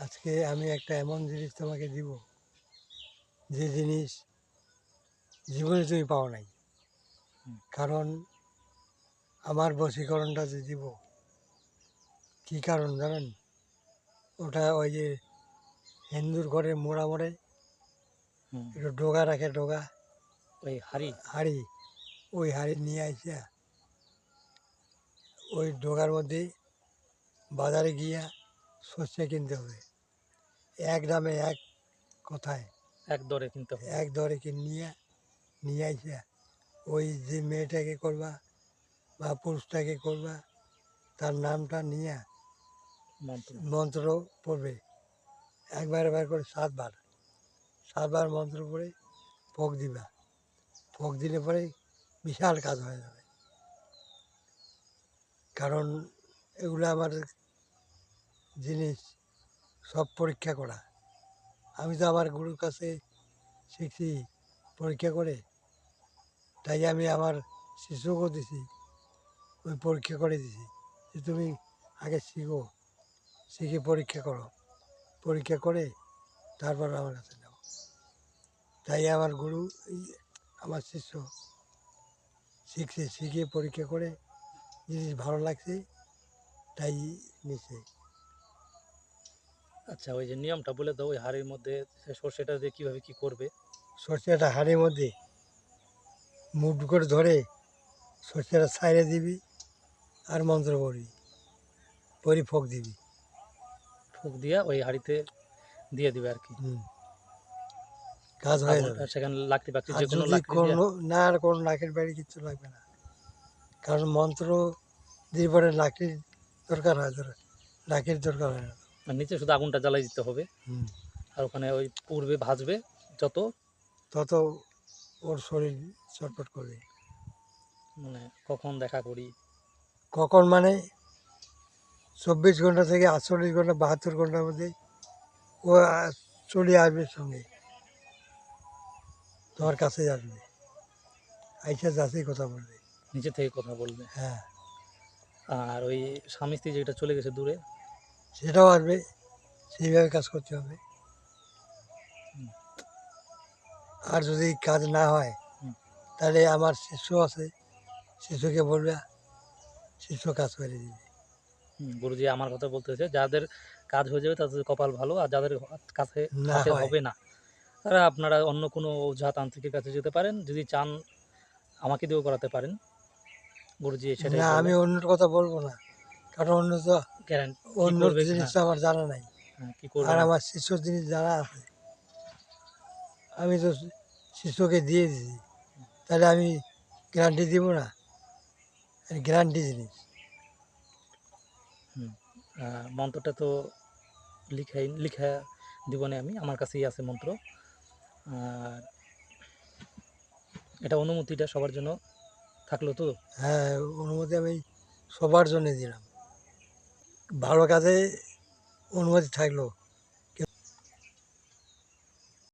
আজকে আমি একটা এমন জিনিস তোমাকে দিব যে জিনিস জীবনে তুমি পাও নাই। কারণ আমার বশীকরণটা যে দিব কি কারণ জানেন? ওটা ওই যে হিন্দুর ঘরে মোড়া মোড়ে একটু ডোগা রাখে ডোগা। ওই হাড়ি? হাড়ি ওই হাড়ি নিয়ে আসিয়া ওই ডোগার মধ্যে বাজারে গিয়া শস্য কিনতে হবে। এক দামে এক কথায় এক দরে কিনতে হবে। এক দরে কিনে নিয়ে নিয়ে আসিয়া ওই যে মেয়েটাকে করবা বা পুরুষটাকে করবা তার নামটা নিয়ে মন্ত্র। মন্ত্র পড়বে। একবার একবার করে সাতবার। সাতবার মন্ত্র পড়ে ফোক দিবা। ফোক দিলে পরে বিশাল কাজ হয়ে যাবে। কারণ এগুলো আমার জিনিস সব পরীক্ষা করা। আমি তো আমার গুরুর কাছে শিখছি পরীক্ষা করে, তাই আমি আমার শিশুকেও দিছি, ওই পরীক্ষা করে দিছি যে তুমি আগে শিখো, শিখে পরীক্ষা করো। পরীক্ষা করে তারপর আমার কাছে যাও। তাই আমার গুরু আমার শিষ্য শিখছে, শিখে পরীক্ষা করে, জিনিস ভালো লাগছে, তাই নিছে। আচ্ছা ওই যে নিয়মটা বলে দাও ওই হাড়ির মধ্যে সর্ষেটা দিয়ে কীভাবে কি করবে? সর্ষেটা হাড়ির মধ্যে মুখ করে ধরে সর্ষেটা ছাইড়ে দিবি আর মন্ত্র পড়বি পরি ফোক দিবি। ফুক দিয়া ওই হাড়িতে দিয়ে দিবে আর কি কাজ হয়ে যাবে। সেখানে লাকড়ি বাকড়ি যে কোনো কোনো না আর কোনো লাখের বাড়ি কিচ্ছু লাগবে না। কারণ মন্ত্র দিয়ে পরে লাকড়ির দরকার হয় ধর লাকড়ির দরকার হয় না। নিচে শুধু আগুনটা জ্বালাই দিতে হবে। হুম। আর ওখানে ওই পূর্বে ভাজবে যত তত ওর শরীর চটপট করবে। মানে কখন দেখা করি। কখন মানে চব্বিশ ঘণ্টা থেকে আটচল্লিশ ঘণ্টা বাহাত্তর ঘণ্টার মধ্যে ও চলে আসবে সঙ্গে। তোমার কাছে আসবে। আইসা যাচ্ছেই কথা বলবে। নিচে থেকে কথা বলবে। হ্যাঁ। আর ওই স্বামী স্ত্রী যেটা চলে গেছে দূরে সেটাও আসবে সেইভাবে কাজ করতে হবে। আর যদি কাজ না হয় তাহলে আমার শিশু আছে শিশুকে বলবে শিশু কাজ করে দিবে। গুরুজি আমার কথা বলতেছে যাদের কাজ হয়ে যাবে তাদের কপাল ভালো আর যাদের কাছে হবে না তারা আপনারা অন্য কোনো ওঝা তান্ত্রিকের কাছে যেতে পারেন যদি চান আমাকে দিয়েও করাতে পারেন। গুরুজি সেটাই না আমি অন্যর কথা বলব না কারণ অন্য তো গ্যারান্টি অন্য? জিনিসটা আমার জানা নাই। কি করবেন আর আমার শিশুর জিনিস জানা আছে। আমি তো শিশুকে দিয়ে দিছি। তাহলে আমি গ্যারান্টি দিব না? গ্যারান্টি জিনিস। মন্ত্রটা তো লিখাই লিখা দিব না আমি। আমার কাছেই আছে মন্ত্র। আর এটা অনুমতিটা সবার জন্য থাকল তো? হ্যাঁ অনুমতি আমি সবার জন্য দিলাম। ভালো কাজে অনুমতি থাকল।